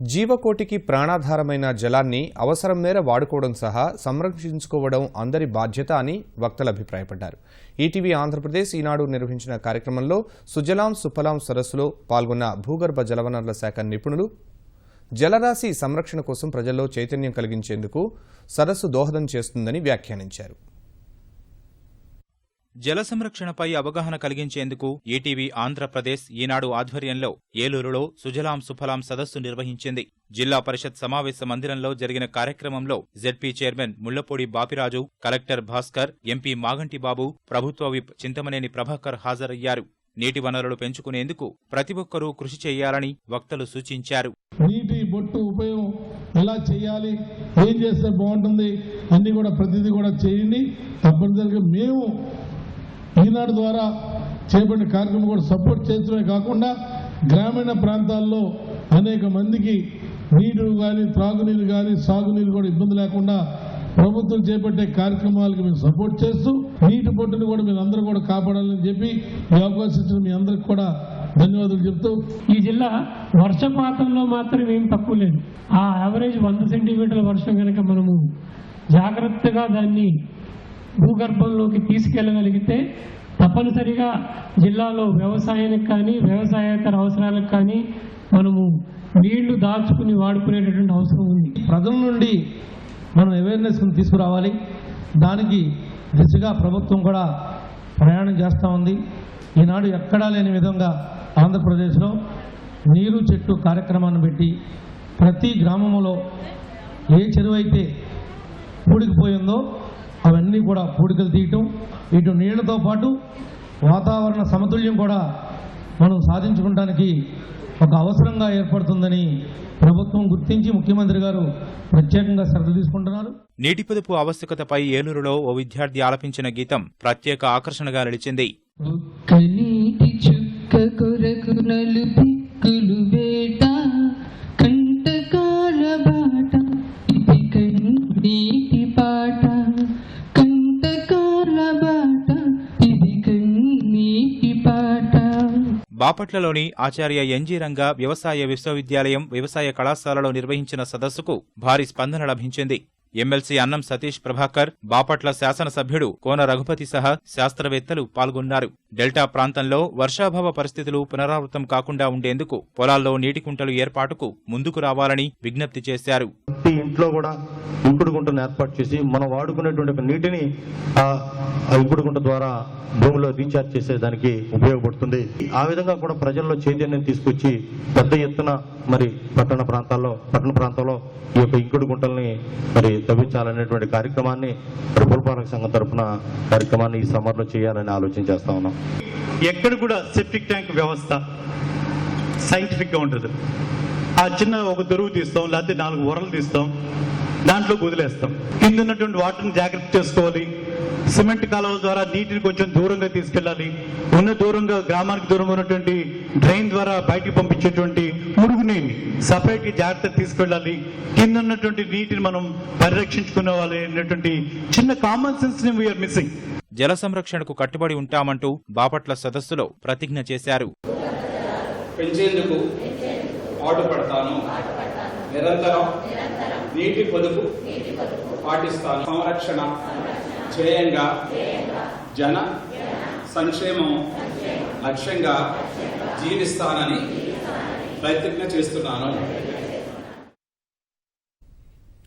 జీవకోటికి ప్రాణాధారమైన జలాన్ని అవసరం మేర వాడుకోవడం సహా సంరక్షించుకోవడం అందరి బాధ్యత అని వక్తలు అభిప్రాయపడ్డారు. ఈటీవీ ఆంధ్రప్రదేశ్ ఈనాడు నిర్వహించిన కార్యక్రమంలో సుజలాం సుఫలాం సరస్సులో పాల్గొన్న భూగర్భ జలవనరుల శాఖ నిపుణులు జలరాశి సంరక్షణ కోసం ప్రజల్లో చైతన్యం కలిగించేందుకు సరస్సు దోహదం చేస్తుందని వ్యాఖ్యానించారు. జల సంరక్షణపై అవగాహన కలిగించేందుకు ఈటీవీ ఆంధ్రప్రదేశ్ ఈనాడు ఆధ్వర్యంలో ఏలూరులో సుజలాం సుఫలాం సదస్సు నిర్వహించింది. జిల్లా పరిషత్ సమావేశ మందిరంలో జరిగిన కార్యక్రమంలో ZP chairman Mullapudi Bapiraju collector Bhaskar MP Maganti Babu ప్రభుత్వ విప్ చింతమనేని ప్రభాకర్ హాజరయ్యారు. నీటి వనరులు పెంచుకునేందుకు ప్రతి ఒక్కరూ కృషి చేయాలని వక్తలు సూచించారు. నీటి బొట్టు ఉపయోగం ఎలా చేయాలి? ఏం చేస్తే బాగుంటుంది? అన్ని కూడా ప్రతిదీ కూడా చేయండి. తప్పనిసరిగా మేము ఈనాడు ద్వారా చేపట్టిన కార్యక్రమం కూడా సపోర్ట్ చేయడమే కాకుండా గ్రామీణ ప్రాంతాల్లో అనేక మందికి నీరు కానీ త్రాగునీరు కానీ సాగునీరు కూడా ఇబ్బంది లేకుండా ప్రభుత్వం చేపట్టే కార్యక్రమాలకు మేము సపోర్ట్ చేస్తూ నీటి బొట్టును కూడా మీరు అందరూ కూడా కాపాడాలని చెప్పి ఈ అవకాశం ఇచ్చిన మీ అందరికి కూడా ధన్యవాదాలు చెప్తూ ఈ జిల్లా వర్షపాతంలో మాత్రం ఏం తక్కువ లేదు. ఆ యావరేజ్ వంద సెంటీమీటర్ల వర్షం కనుక మనము జాగ్రత్తగా దాన్ని భూగర్భంలోకి తీసుకెళ్ళగలిగితే తప్పనిసరిగా జిల్లాలో వ్యవసాయానికి కానీ వ్యవసాయేతర అవసరాలకు కానీ మనము నీళ్ళు దాచుకుని వాడుకునేటటువంటి అవసరం ఉంది. ప్రజల నుండి మనం అవేర్నెస్ తీసుకురావాలి. దానికి దిశగా ప్రభుత్వం కూడా ప్రయాణం చేస్తూ ఉంది. ఈనాడు ఎక్కడా లేని విధంగా ఆంధ్రప్రదేశ్లో నీరు చెట్టు కార్యక్రమాన్ని పెట్టి ప్రతి గ్రామంలో ఏ చెరువు అయితే పూడికిపోయిందో అవన్నీ కూడా పూడికలు తీయటం ఇటు నీళ్ళతో పాటు వాతావరణ సమతుల్యం కూడా మనం సాధించుకోవడానికి ఒక అవసరంగా ఏర్పడుతుందని ప్రభుత్వం గుర్తించి ముఖ్యమంత్రి గారు ప్రత్యేకంగా శ్రద్ధ తీసుకుంటున్నారు. నీటి పొదుపు ఆవశ్యకతపై ఏలూరులో ఓ విద్యార్థి ఆలపించిన గీతం ప్రత్యేక ఆకర్షణగా నిలిచింది. బాపట్లలోని ఆచార్య ఎన్జీ రంగ వ్యవసాయ విశ్వవిద్యాలయం వ్యవసాయ కళాశాలలో నిర్వహించిన సదస్సుకు భారీ స్పందన లభించింది. ఎమ్మెల్సీ అన్నం సతీష్ ప్రభాకర్ బాపట్ల శాసనసభ్యుడు కోన రఘుపతి సహా శాస్త్రవేత్తలు పాల్గొన్నారు. డెల్టా ప్రాంతంలో వర్షాభావ పరిస్థితులు పునరావృతం కాకుండా ఉండేందుకు పొలాల్లో నీటి కుంటలు ఏర్పాటుకు ముందుకు రావాలని విజ్ఞప్తి చేశారు. ప్రతి ఇంట్లో కూడా ఇంకుడు గుంటను ఏర్పాటు చేసి మనం వాడుకునేటువంటి నీటిని ఆ ఇంకుడు గుంట ద్వారా భూమిలో రీఛార్జ్ చేసేదానికి ఉపయోగపడుతుంది. ఆ విధంగా కూడా ప్రజల్లో చైతన్యం తీసుకొచ్చి పెద్ద ఎత్తున మరి పట్టణ ప్రాంతాల్లో పట్టణ ప్రాంతాల్లో ఈ యొక్క ఇంకుడు గుంటల్ని మరి తవ్వించాలనేటువంటి కార్యక్రమాన్ని ప్రభుత్వపాలక సంఘం తరఫున కార్యక్రమాన్ని ఈ సమ్మర్లో చేయాలని ఆలోచన చేస్తా ఉన్నాం. ఎక్కడ కూడా సెప్టిక్ ట్యాంక్ వ్యవస్థ సైంటిఫిక్గా ఉంటుంది ఆ చిన్న ఒక దొరువు తీస్తాం లేకపోతే నాలుగు వరలు తీస్తాం దాంట్లో వదిలేస్తాం. కింద ఉన్నటువంటి వాటర్ని జాగ్రత్త చేసుకోవాలి. సిమెంట్ కాలువల ద్వారా నీటిని కొంచెం దూరంగా తీసుకెళ్ళాలి. ఉన్న దూరంగా గ్రామానికి దూరంగా ఉన్నటువంటి డ్రైన్ ద్వారా బయటికి పంపించేటువంటి మురుగునీటిని సపరేట్గా జాగ్రత్త తీసుకెళ్ళాలి. కింద ఉన్నటువంటి నీటిని మనం పరిరక్షించుకునే అనేటువంటి చిన్న కామన్ సెన్స్ని వీఆర్ మిస్సింగ్ జల సంరక్షణకు కట్టుబడి ఉంటామంటూ బాపట్ల సదస్సులో ప్రతిజ్ఞ చేశారు. పెంచేందుకు పాటుపడతాను. నిరంతరం నీటి పొదుపు పాటిస్తాను. సంరక్షణ ధ్యేయంగా జన సంక్షేమం లక్ష్యంగా జీవిస్తానని ప్రతిజ్ఞ చేస్తున్నాను.